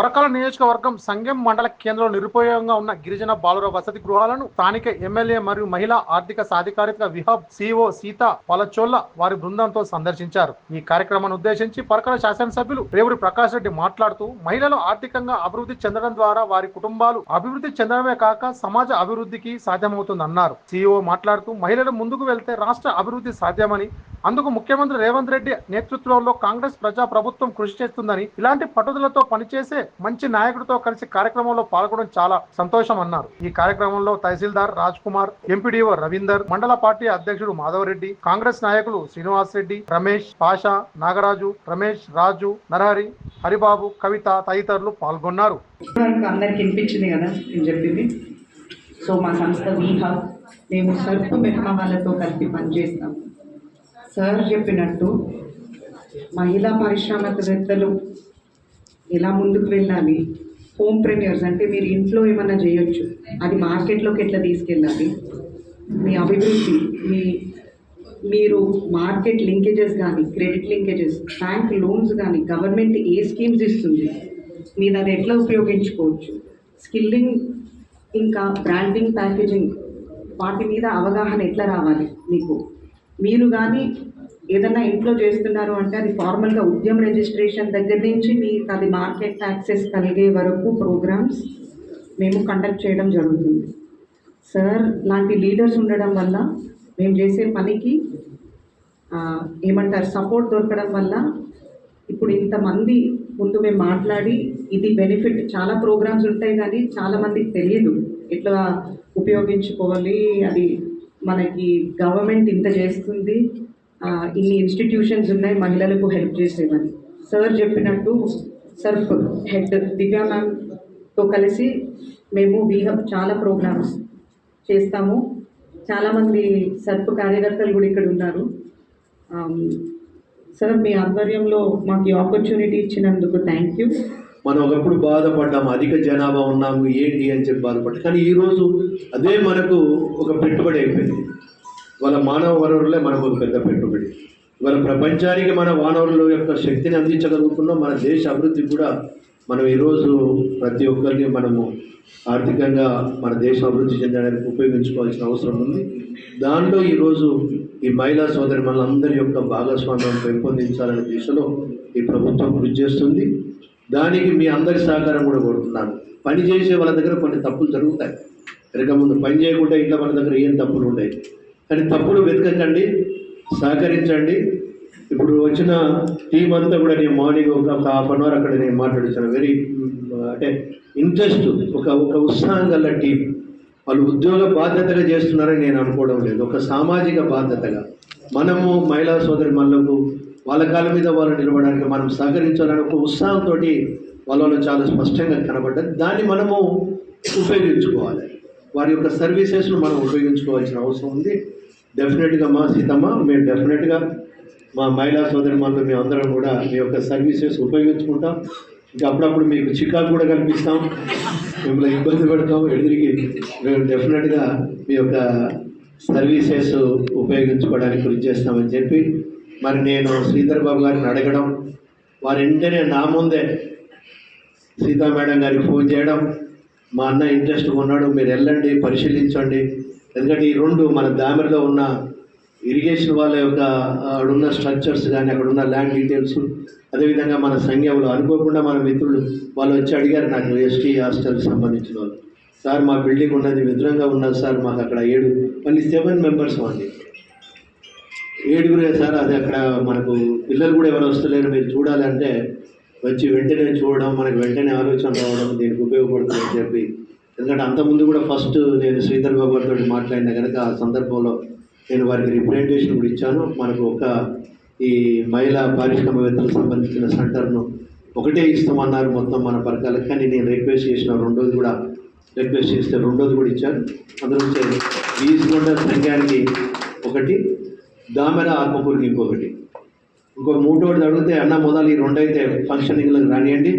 కొరకాల నియోజకవర్గం సంఘం మండల కేంద్రంలో నిరుపయోగంగా ఉన్న గిరిజన బాలుర వసతి గృహాలను స్థానిక ఎమ్మెల్యే మరియు మహిళా ఆర్థిక సాధికారిత విహబ్ సిఓ సీత పలచోళ్ళ వారి బృందంతో సందర్శించారు. ఈ కార్యక్రమాన్ని ఉద్దేశించి పరకాల శాసనసభ్యులు రేవుడి ప్రకాష్ రెడ్డి మాట్లాడుతూ మహిళలు ఆర్థికంగా అభివృద్ధి చెందడం ద్వారా వారి కుటుంబాలు అభివృద్ధి చెందడమే కాక సమాజ అభివృద్ధికి సాధ్యమవుతుందన్నారు. సిఇఓ మాట్లాడుతూ మహిళలు ముందుకు వెళ్తే రాష్ట్ర అభివృద్ధి సాధ్యమని అందుకు ముఖ్యమంత్రి రేవంత్ రెడ్డి నేతృత్వంలో కాంగ్రెస్ ప్రజా ప్రభుత్వం కృషి చేస్తుందని ఇలాంటి పట్టుదలతో పనిచేసే మంచి నాయకుడితో కలిసి కార్యక్రమంలో పాల్గొనడం చాలా సంతోషం అన్నారు. ఈ కార్యక్రమంలో తహసీల్దార్ రాజ్ కుమార్ ఎంపీడీఓ రవీందర్ మండల పార్టీ అధ్యక్షుడు మాధవరెడ్డి కాంగ్రెస్ నాయకులు శ్రీనివాస్ రెడ్డి రమేష్ పాషా నాగరాజు రమేష్ రాజు నరహరి హరిబాబు కవిత తదితరులు పాల్గొన్నారు. అందరికి వినిపించింది కదా నేను చెప్పింది? సో మా సంస్థ వీహా మేము సర్పు మెహ్మా వాళ్ళతో కలిపి పనిచేస్తాం సార్ చెప్పినట్టు మహిళా పారిశ్రామికవేత్తలు ఎలా ముందుకు వెళ్ళాలి? హోమ్ ప్రెన్యూర్స్ అంటే మీరు ఇంట్లో ఏమైనా చేయొచ్చు. అది మార్కెట్లోకి ఎట్లా తీసుకెళ్ళాలి? మీ అభివృద్ధి మీ మీరు మార్కెట్ లింకేజెస్ కానీ క్రెడిట్ లింకేజెస్ బ్యాంక్ లోన్స్ కానీ గవర్నమెంట్ ఏ స్కీమ్స్ ఇస్తుంది? మీరు అది ఎట్లా ఉపయోగించుకోవచ్చు? స్కిల్లింగ్ ఇంకా బ్రాండింగ్ ప్యాకేజింగ్ వాటి మీద అవగాహన ఎట్లా రావాలి మీకు? మీరు కానీ ఏదైనా ఇంట్లో చేస్తున్నారు అంటే అది ఫార్మల్గా ఉద్యమ రిజిస్ట్రేషన్ దగ్గర నుంచి మీకు అది మార్కెట్ యాక్సెస్ కలిగే వరకు ప్రోగ్రామ్స్ మేము కండక్ట్ చేయడం జరుగుతుంది. సార్ లాంటి లీడర్స్ ఉండడం వల్ల మేము చేసే పనికి ఏమంటారు సపోర్ట్ దొరకడం వల్ల ఇప్పుడు ఇంతమంది ముందు మేము మాట్లాడి ఇది బెనిఫిట్ చాలా ప్రోగ్రామ్స్ ఉంటాయి కానీ చాలామందికి తెలియదు ఎట్లా ఉపయోగించుకోవాలి అది మనకి గవర్నమెంట్ ఇంత చేస్తుంది ఇన్ని ఇన్స్టిట్యూషన్స్ ఉన్నాయి మహిళలకు హెల్ప్ చేసేవని. సార్ చెప్పినట్టు సర్ఫ్ హెడ్ దివ్యా మ్యామ్తో కలిసి మేము వీహబ్ చాలా ప్రోగ్రామ్స్ చేస్తాము. చాలామంది సర్ఫ్ కార్యకర్తలు కూడా ఇక్కడ ఉన్నారు. సార్ మీ ఆధ్వర్యంలో మాకు ఈ ఆపర్చునిటీ ఇచ్చినందుకు థ్యాంక్ యూ మనం ఒకప్పుడు బాధపడ్డాము అధిక జనాభా ఉన్నాము ఏంటి అని చెప్పి బాధపడ్డాం కానీ ఈరోజు అదే మనకు ఒక పెట్టుబడి అయిపోయింది. వాళ్ళ మానవ వనరులే మనకు పెద్ద పెట్టుబడి. ఇవాళ ప్రపంచానికి మన వనరుల యొక్క శక్తిని అందించగలుగుతున్నాం మన దేశ అభివృద్ధి కూడా మనం ఈరోజు ప్రతి ఒక్కరిని మనము ఆర్థికంగా మన దేశం అభివృద్ధి చెందడానికి ఉపయోగించుకోవాల్సిన అవసరం ఉంది. దాంట్లో ఈరోజు ఈ మహిళా సోదరి మనందరి యొక్క భాగస్వామ్యం పెంపొందించాలనే దిశలో ఈ ప్రభుత్వం కృషి చేస్తుంది. దానికి మీ అందరి సహకారం కూడా కోరుతున్నాను. పని చేసే వాళ్ళ దగ్గర కొన్ని తప్పులు జరుగుతాయి. వెనక ముందు పని చేయకుండా ఇంట్లో మన దగ్గర ఏం తప్పులు ఉంటాయి కానీ తప్పులు వెతకకండి సహకరించండి. ఇప్పుడు వచ్చిన టీం అంతా కూడా నేను మార్నింగ్ ఒక హాఫ్ అన్ అవర్ అక్కడ నేను మాట్లాడించాను వెరీ అంటే ఇంట్రెస్ట్ ఒక ఒక ఉత్సాహం గల టీం వాళ్ళు ఉద్యోగ బాధ్యతగా చేస్తున్నారని నేను అనుకోవడం లేదు. ఒక సామాజిక బాధ్యతగా. మనము మహిళా సోదరి మనలకు వాళ్ళ కాళ్ళ మీద వాళ్ళు నిలబడడానికి మనం సహకరించాలని ఒక ఉత్సాహంతో వాళ్ళలో చాలా స్పష్టంగా కనబడ్డది. దాన్ని మనము ఉపయోగించుకోవాలి. వారి యొక్క సర్వీసెస్ను మనం ఉపయోగించుకోవాల్సిన అవసరం ఉంది. డెఫినెట్గా మా సీతమ్మ మేము డెఫినెట్గా మా మహిళా సోదరి మనలో మేము అందరం కూడా మీ యొక్క సర్వీసెస్ ఉపయోగించుకుంటాం. ఇంకా అప్పుడప్పుడు మీకు చికాకు కూడా కల్పిస్తాం. మిమ్మల్ని ఇబ్బంది పెడతాం. ఎదురికి మేము డెఫినెట్గా మీ యొక్క సర్వీసెస్ ఉపయోగించుకోవడానికి కృషి చేస్తామని చెప్పి మరి నేను శ్రీధర్ బాబు గారిని అడగడం వారి వెంటనే నా ముందే సీతా మేడం గారికి ఫోన్ చేయడం మా అన్న ఇంట్రెస్ట్ ఉన్నాడు మీరు వెళ్ళండి పరిశీలించండి. ఎందుకంటే ఈ రెండు మన దామెరలో ఉన్న ఇరిగేషన్ వాళ్ళ యొక్క అక్కడున్న స్ట్రక్చర్స్ కానీ అక్కడ ఉన్న ల్యాండ్ డీటెయిల్స్ అదేవిధంగా మన సంఘంలో అనుకోకుండా మన మిత్రులు వాళ్ళు వచ్చి అడిగారు నాకు ఎస్టీ హాస్టల్కి సంబంధించిన వాళ్ళు. సార్ మా బిల్డింగ్ ఉన్నది విధంగా ఉన్నది సార్ మాకు అక్కడ ఏడు మళ్ళీ సెవెన్ మెంబర్స్ అండి. ఏడుగురే సార్ అది అక్కడ మనకు పిల్లలు కూడా ఎవరు వస్తలేరు మీరు చూడాలంటే వచ్చి వెంటనే చూడడం మనకు వెంటనే ఆలోచన రావడం దీనికి ఉపయోగపడుతుందని చెప్పి. ఎందుకంటే అంతకుముందు కూడా ఫస్ట్ నేను శ్రీధర్ బాబు మాట్లాడిన కనుక ఆ సందర్భంలో నేను వారికి రిప్రజెంటేషన్ కూడా ఇచ్చాను. మనకు ఒక ఈ మహిళా పారిశ్రామికవేత్తలకు సంబంధించిన సెంటర్ను ఒకటే ఇస్తామన్నారు మొత్తం మన పరకాలకు కానీ నేను రిక్వెస్ట్ చేసిన రెండోది కూడా రిక్వెస్ట్ చేస్తే రెండోది కూడా ఇచ్చారు. అందులో ఈజ్గొండ సంఘానికి ఒకటి దామెర ఆత్మకూరికి ఇంకొకటి. ఇంకో మూడోటి అడిగితే అన్న మొదలు ఈ రెండు అయితే ఫంక్షనింగ్లకు రానియండి.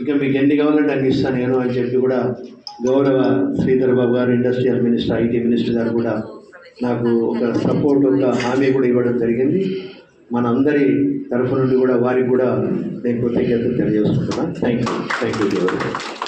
ఇంకా మీకు ఎన్ని కావాలంటే అన్ని ఇస్తాను నేను అని చెప్పి కూడా గౌరవ శ్రీధర్ బాబు గారు ఇండస్ట్రియల్ మినిస్టర్ ఐటీ మినిస్టర్ గారు కూడా నాకు ఒక సపోర్ట్ ఒక హామీ కూడా ఇవ్వడం జరిగింది. మనందరి తరఫు నుండి కూడా వారికి కూడా నేను కృతజ్ఞతలు తెలియజేసుకుంటున్నాను థ్యాంక్ యూ థ్యాంక్ యూ